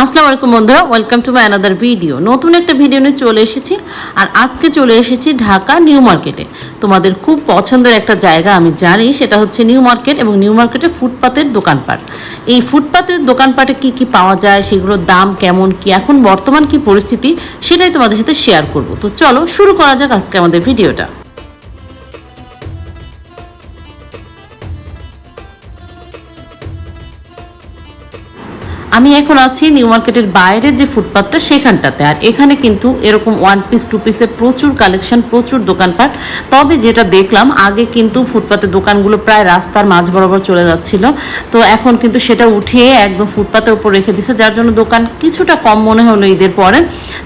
আসসালামু আলাইকুম বন্ধুরা welcome to my another video নতুন একটা ভিডিও নিয়ে চলে এসেছি আর আজকে চলে এসেছি ঢাকা নিউ মার্কেটে। তোমাদের খুব পছন্দের একটা জায়গা আমি জানি, সেটা হচ্ছে নিউ মার্কেট এবং নিউ মার্কেটে ফুটপাতের দোকানপাট। এই ফুটপাতের দোকানপাটে কি কি পাওয়া যায়, সেগুলোর দাম কেমন, কি এখন বর্তমান কি পরিস্থিতি, সেটাই তোমাদের সাথে শেয়ার করব। তো চলো শুরু করা যাক আজকে আমাদের ভিডিওটা আমি এখন আছি নিউ মার্কেটের বাইরের যে ফুটপাথটা সেখানটাতে। আর এখানে কিন্তু এরকম ওয়ান পিস টু পিসের প্রচুর কালেকশন প্রচুর দোকানপাট। তবে যেটা দেখলাম, আগে কিন্তু ফুটপাতের দোকানগুলো প্রায় রাস্তার মাঝ বরাবর চলে যাচ্ছিল। তো এখন কিন্তু সেটা উঠিয়ে একদম ফুটপাতের উপর রেখে দিছে, যার জন্য দোকান কিছুটা কম মনে হলো ঈদের পরে।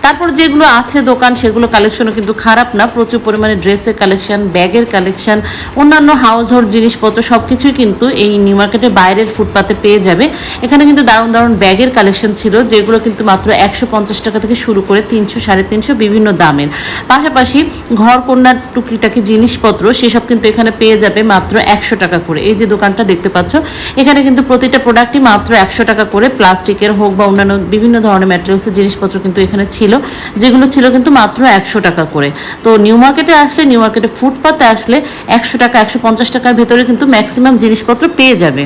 তারপর যেগুলো আছে দোকান, সেগুলো কালেকশনও কিন্তু খারাপ না। প্রচুর পরিমাণে ড্রেসের কালেকশন ব্যাগের কালেকশন অন্যান্য হাউস হোল্ড জিনিসপত্র সব কিছুই কিন্তু এই নিউ মার্কেটের বাইরের ফুটপাতে পেয়ে যাবে। এখানে কিন্তু দারুণ দারুণ ব্যাগের কালেকশন ছিল, যেগুলো কিন্তু মাত্র একশো পঞ্চাশ টাকা থেকে শুরু করে তিনশো, সাড়ে তিনশো বিভিন্ন দামের। পাশাপাশি ঘর কন্যার টুকরিটাকি জিনিসপত্র, সেসব কিন্তু এখানে পেয়ে যাবে মাত্র একশো টাকা করে। এই যে দোকানটা দেখতে পাচ্ছ, এখানে কিন্তু প্রতিটা প্রোডাক্টই মাত্র একশো টাকা করে, প্লাস্টিকের হোক বা অন্যান্য বিভিন্ন ধরনের ম্যাটেরিয়ালসের জিনিসপত্র কিন্তু এখানে ছিল, যেগুলো ছিল কিন্তু মাত্র একশো টাকা করে। তো নিউ মার্কেটে আসলে, নিউ মার্কেটে ফুটপাতে আসলে একশো টাকা, একশো পঞ্চাশ টাকার ভেতরে কিন্তু ম্যাক্সিমাম জিনিসপত্র পেয়ে যাবে।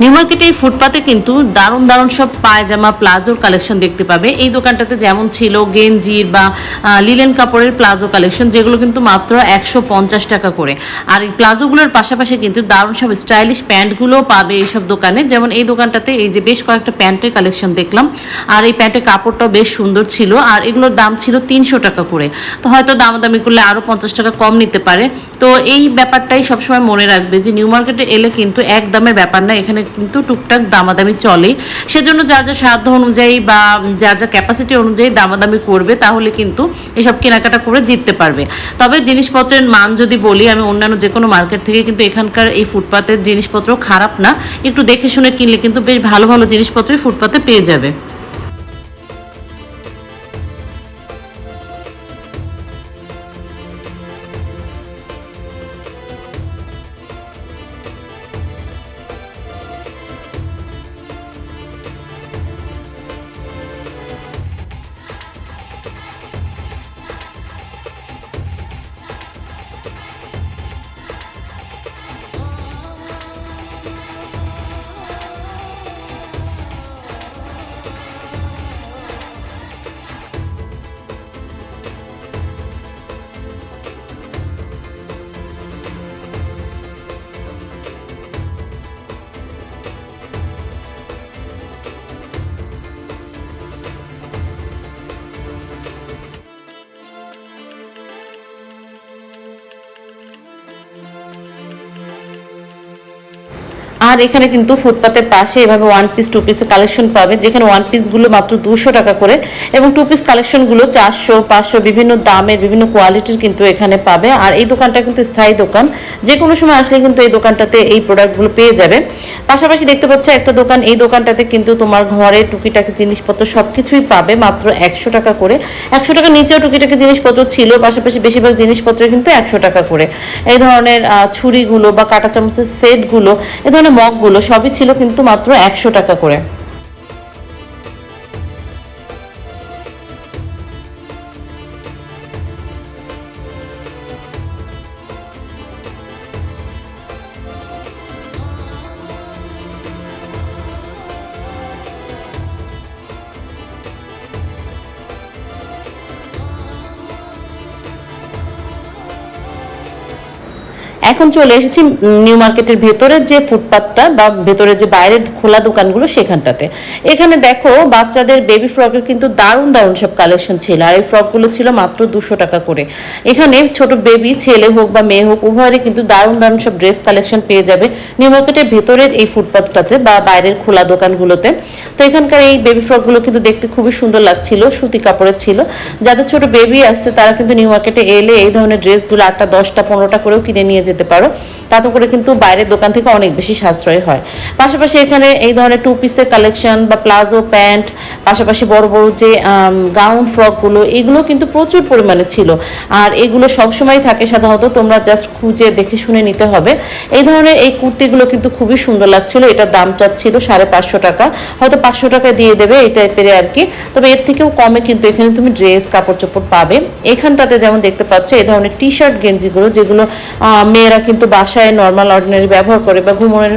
নিউ মার্কেটে এই ফুটপাতে কিন্তু দারুণ দারুণ সব পায়জামা প্লাজোর কালেকশন দেখতে পাবে। এই দোকানটাতে যেমন ছিল গেঞ্জির বা লিলেন কাপড়ের প্লাজো কালেকশন, যেগুলো কিন্তু মাত্র একশো পঞ্চাশ টাকা করে। আর এই প্লাজোগুলোর পাশাপাশি কিন্তু দারুণ সব স্টাইলিশ প্যান্টগুলোও পাবে এইসব দোকানে। যেমন এই দোকানটাতে এই যে বেশ কয়েকটা প্যান্টের কালেকশন দেখলাম। আর এই প্যান্টের কাপড়টাও বেশ সুন্দর ছিল। আর এগুলোর দাম ছিল তিনশো টাকা করে। তো হয়তো দামাদামি করলে আরও পঞ্চাশ টাকা কম নিতে পারে। তো এই ব্যাপারটাই সবসময় মনে রাখবে যে নিউ মার্কেটে এলে কিন্তু এক দামের ব্যাপার না, এখানে কিন্তু টুকটাক দামাদামি চলে। সেজন্য যার যা সাধ্য অনুযায়ী বা যা যা ক্যাপাসিটি অনুযায়ী দামাদামি করবে, তাহলে কিন্তু এসব কেনাকাটা করে জিততে পারবে। তবে জিনিসপত্রের মান যদি বলি, আমি অন্যান্য যে কোনো মার্কেট থেকে কিন্তু এখানকার এই ফুটপাতের জিনিসপত্র খারাপ না। একটু দেখে শুনে কিনলে কিন্তু বেশ ভালো ভালো জিনিসপত্রই ফুটপাতে পেয়ে যাবে। আর এখানে কিন্তু ফুটপাতের পাশে এভাবে ওয়ান পিস টু পিসের কালেকশন পাবে, যেখানে ওয়ান পিসগুলো মাত্র দুশো টাকা করে এবং টু পিস কালেকশনগুলো চারশো, পাঁচশো বিভিন্ন দামের, বিভিন্ন কোয়ালিটির কিন্তু এখানে পাবে। আর এই দোকানটা কিন্তু স্থায়ী দোকান। যে কোনো সময় আসলে কিন্তু এই দোকানটাতে এই প্রোডাক্টগুলো পেয়ে যাবে। পাশাপাশি দেখতে পাচ্ছি একটা দোকান, এই দোকানটাতে কিন্তু তোমার ঘরে টুকিটাকি জিনিসপত্র সব কিছুই পাবে, মাত্র একশো টাকা করে। একশো টাকা নিচেও টুকিটাকি জিনিসপত্র ছিল, পাশাপাশি বেশিরভাগ জিনিসপত্র কিন্তু একশো টাকা করে। এই ধরনের ছুরিগুলো বা কাঁটা চামচের সেটগুলো এ ধরনের মগগুলো সবই ছিল কিন্তু মাত্র একশো টাকা করে। এখন চলে এসেছি নিউ মার্কেটের ভেতরের যে ফুটপাথটা বা ভেতরের যে বাইরের খোলা দোকানগুলো সেখানটাতে। এখানে দেখো, বাচ্চাদের বেবি ফ্রকের কিন্তু দারুণ দারুণ সব কালেকশন ছিল। আর এই ফ্রকগুলো ছিল মাত্র দুশো টাকা করে। এখানে ছোট বেবি ছেলে হোক বা মেয়ে হোক, উভয়েরই কিন্তু দারুণ দারুণ সব ড্রেস কালেকশন পেয়ে যাবে নিউ মার্কেটের ভেতরের এই ফুটপাথটাতে বা বাইরের খোলা দোকানগুলোতে। তো এখানকার এই বেবি ফ্রকগুলো কিন্তু দেখতে খুবই সুন্দর লাগছিল, সুতি কাপড়ের ছিল। যাদের ছোট বেবি আসছে তারা কিন্তু নিউ মার্কেটে এলে এই ধরনের ড্রেসগুলো আটটা, দশটা, পনেরোটা করেও কিনে নিয়ে যেতে পারো। তাতে করে কিন্তু বাইরের দোকান থেকে অনেক বেশি সাশ্রয় হয়। পাশাপাশি এখানে এই ধরনের টু পিসের কালেকশন বা প্লাজো প্যান্ট, পাশাপাশি বড় বড় যে গাউন ফ্রকগুলো এগুলো কিন্তু প্রচুর পরিমাণে ছিল। আর এগুলো সবসময় থাকে সাধারণত, তোমরা জাস্ট খুঁজে দেখে শুনে নিতে হবে। এই ধরনের এই কুর্তিগুলো কিন্তু খুবই সুন্দর লাগছিল, এটার দাম চাচ্ছিল সাড়ে পাঁচশো টাকা। হয়তো পাঁচশো টাকা দিয়ে দেবে, এই টাইপের আর কি। তবে এর থেকেও কমে কিন্তু এখানে তুমি ড্রেস কাপড় চোপড় পাবে। এখানটাতে যেমন দেখতে পাচ্ছ, এই ধরনের টি শার্ট গেঞ্জিগুলো, যেগুলো মেয়েরা কিন্তু বাসায় নর্মাল অর্ডিনারি ব্যবহার করে বা ঘুমনের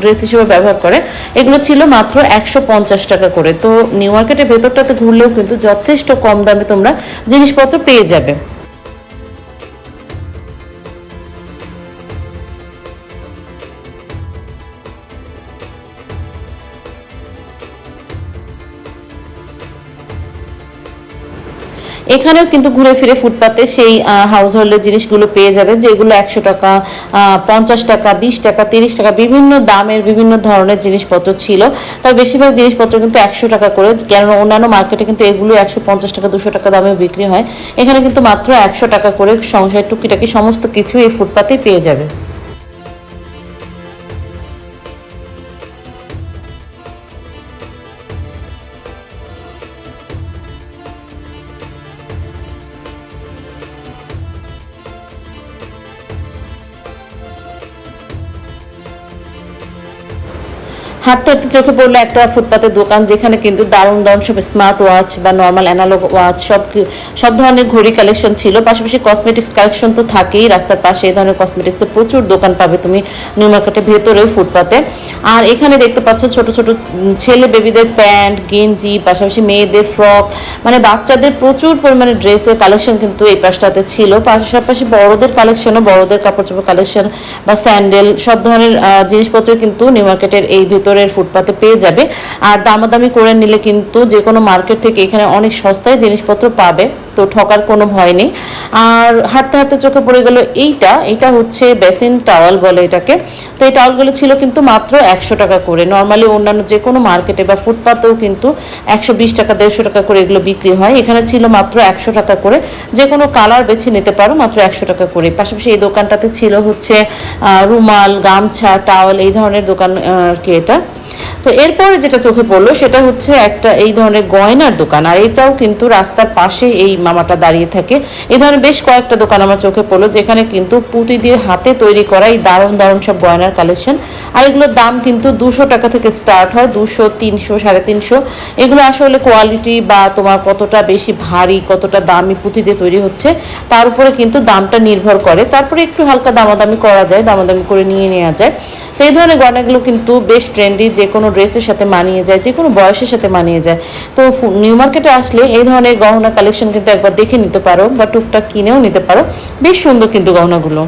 ড্রেস হিসেবে ব্যবহার করে, এগুলো ছিল মাত্র একশো পঞ্চাশ টাকা করে। তো নিউ মার্কেটের ভেতরটাতে ঘুরলেও কিন্তু যথেষ্ট কম দামে তোমরা জিনিসপত্র পেয়ে যাবে। এখানেও কিন্তু ঘুরে ফিরে ফুটপাতে সেই হাউস হোল্ডের জিনিসগুলো পেয়ে যাবে, যেগুলো একশো টাকা পঞ্চাশ টাকা, বিশ টাকা, তিরিশ টাকা, বিভিন্ন দামের বিভিন্ন ধরনের জিনিসপত্র ছিল। তবে বেশিরভাগ জিনিসপত্র কিন্তু একশো টাকা করে, কেননা অন্যান্য মার্কেটে কিন্তু এগুলো একশো পঞ্চাশ টাকা, দুশো টাকা দামে বিক্রি হয়। এখানে কিন্তু মাত্র একশো টাকা করে সংসার টুকিটাকি সমস্ত কিছু এই ফুটপাতেই পেয়ে যাবে। হাঁটতে চোখে পড়ল একটা ফুটপাতের দোকান, যেখানে কিন্তু দারুণ দারুণ সব স্মার্ট ওয়াচ বা নর্মাল অ্যানালগ ওয়াচ সব সব ধরনের ঘড়ি কালেকশন ছিল। পাশাপাশি কসমেটিক্স কালেকশন তো থাকেই, রাস্তার পাশে এই ধরনের কসমেটিক্সের প্রচুর দোকান পাবে তুমি নিউ মার্কেটের ভেতরে, ফুটপাতে। আর এখানে দেখতে পাচ্ছ ছোট ছোট ছেলে বেবিদের প্যান্ট, গেঞ্জি, পাশাপাশি মেয়েদের ফ্রক মানে বাচ্চাদের প্রচুর পরিমাণে ড্রেসের কালেকশন কিন্তু এই পাশটাতে ছিল। পাশাপাশি বড়দের কালেকশনও বড়দের কাপড় চোপড় কালেকশন বা স্যান্ডেল সব ধরনের জিনিসপত্র কিন্তু নিউ মার্কেটের এই ভেতরের ফুটপাতে পেয়ে যাবে। আর দামাদামি করে নিলে কিন্তু যে কোনো মার্কেট থেকে এখানে অনেক সস্তায় জিনিসপত্র পাবে। তো ঠকার কোনো ভয় নেই। আর হাঁটতে হাঁটতে চোখে পড়ে গেল এইটা। এটা হচ্ছে বেসিন টাওয়াল বলে এটাকে। তো এই টাওয়ালগুলো ছিল কিন্তু মাত্র একশো টাকা করে। নর্মালি অন্যান্য যে কোনো মার্কেটে বা ফুটপাতেও কিন্তু একশো বিশ টাকা, দেড়শো টাকা করে এগুলো বিক্রি হয়। এখানে ছিল মাত্র একশো টাকা করে। যে কোনো কালার বেছে নিতে পারো, মাত্র একশো টাকা করে। পাশাপাশি এই দোকানটাতে ছিল হচ্ছে রুমাল, গামছা, টাওয়াল এই ধরনের দোকান আর কি এটা। তো এরপরে যেটা চোখে পড়ল, সেটা হচ্ছে একটা এই ধরনের গয়নার দোকান। আর এটাও কিন্তু রাস্তার পাশে এই মামাটা দাঁড়িয়ে থাকে। এই ধরনের বেশ কয়েকটা দোকান আমার চোখে পড়ল, যেখানে কিন্তু পুঁতি দিয়ে হাতে তৈরি করা এই দারুণ দারুণ সব গয়নার কালেকশন আর এগুলোর দাম কিন্তু দুশো টাকা থেকে স্টার্ট হয়, দুশো, তিনশো, সাড়ে তিনশো। এগুলো আসলে কোয়ালিটি বা তোমার কতটা বেশি ভারী, কতটা দামি পুঁতি দিয়ে তৈরি হচ্ছে, তার উপরে কিন্তু দামটা নির্ভর করে। তারপরে একটু হালকা দামাদামি করা যায়, দামাদামি করে নিয়ে নেওয়া যায়। তো এই ধরনের গয়নাগুলো কিন্তু বেশ ট্রেন্ডি যে কোনো ড্রেসের সাথে মানিয়ে যায় যে কোনো বয়সের সাথে মানিয়ে যায়। তো নিউ মার্কেটে আসলে এই ধরনের গহনা কালেকশন কিন্তু একবার দেখে নিতে পারো বা টুকটাক কিনেও নিতে পারো। বেশ সুন্দর কিন্তু গহনাগুলো।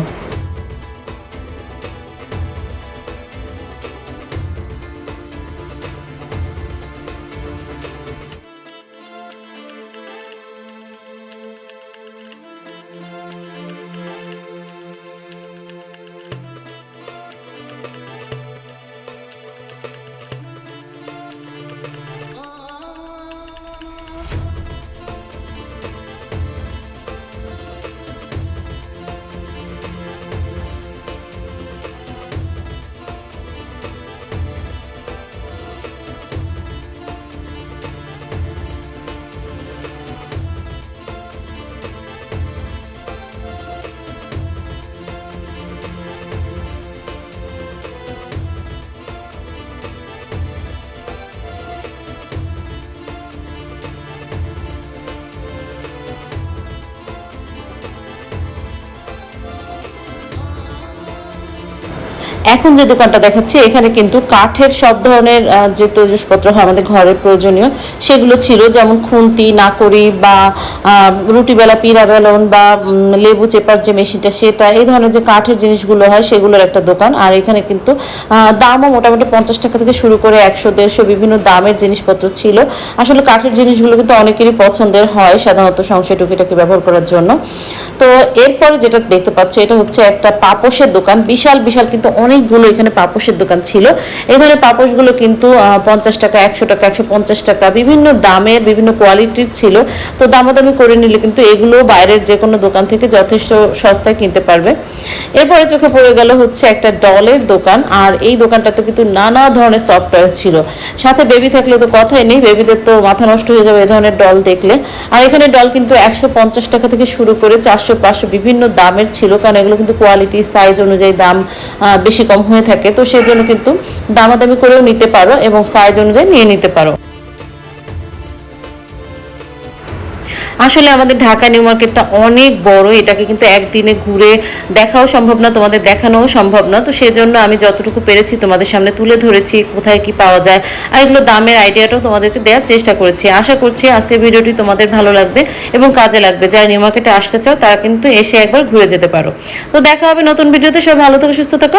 এখন যে দোকানটা দেখাচ্ছি, এখানে কিন্তু কাঠের সব ধরনের যে তৈজসপত্র হয় আমাদের ঘরের প্রয়োজনীয়, সেগুলো ছিল। যেমন খুন্তি, নাকড়ি বা রুটি বেলা পিড়া বেলন বা লেবু চেপার যে মেশিনটা, সেটা, এই ধরনের যে কাঠের জিনিসগুলো হয়, সেগুলোর একটা দোকান। আর এখানে কিন্তু দামও মোটামুটি পঞ্চাশ টাকা থেকে শুরু করে একশো, দেড়শো বিভিন্ন দামের জিনিসপত্র ছিল। আসলে কাঠের জিনিসগুলো কিন্তু অনেকেরই পছন্দের হয়, সাধারণত সংসার টুকিটাকে ব্যবহার করার জন্য। তো এরপরে যেটা দেখতে পাচ্ছ, এটা হচ্ছে একটা পাপোশের দোকান। বিশাল বিশাল কিন্তু অনেকগুলো এখানে পাপোশের দোকান ছিল। এই ধরনের পাপোশগুলো কিন্তু পঞ্চাশ টাকা একশো টাকা একশো পঞ্চাশ টাকা বিভিন্ন দামের বিভিন্ন কোয়ালিটির ছিল। তো দামাদামি করে নিলে কিন্তু এগুলো বাইরের যে কোনো দোকান থেকে যথেষ্ট সস্তায় কিনতে পারবে। এরপরে চোখে পড়ে গেল হচ্ছে একটা ডলের দোকান আর এই দোকানটাতে কিন্তু নানা ধরনের সফটওয়্যার ছিল। সাথে বেবি থাকলে তো কথাই নেই বেবিদের তো মাথা নষ্ট হয়ে যাবে এই ধরনের ডল দেখলে। আর এখানে ডল কিন্তু একশো পঞ্চাশ টাকা থেকে শুরু করে চারশো পাঁচশো বিভিন্ন দামের ছিল কারণ এগুলো কিন্তু কোয়ালিটি সাইজ অনুযায়ী দাম আহ, বেশি কম হয়ে থাকে, তো সেই জন্য কিন্তু দামাদামি করেও নিতে পারো এবং সাইজ অনুযায়ী নিয়ে নিতে পারো। আসলে আমাদের ঢাকা নিউ মার্কেটটা অনেক বড়, এটাকে কিন্তু একদিনে ঘুরে দেখাও সম্ভব না, তোমাদের দেখানোও সম্ভব না, তো সেই জন্য আমি যতটুকু পেরেছি তোমাদের সামনে তুলে ধরেছি, কোথায় কি পাওয়া যায়, আর এগুলো দামের আইডিয়াটাও তোমাদেরকে দেওয়ার চেষ্টা করেছি। আশা করছি আজকের ভিডিওটি তোমাদের ভালো লাগবে এবং কাজে লাগবে। যারা নিউ মার্কেটে আসতে চাও, তারা কিন্তু এসে একবার ঘুরে যেতে পারো। তো দেখা হবে নতুন ভিডিওতে সব ভালো থেকে, সুস্থ থাকো।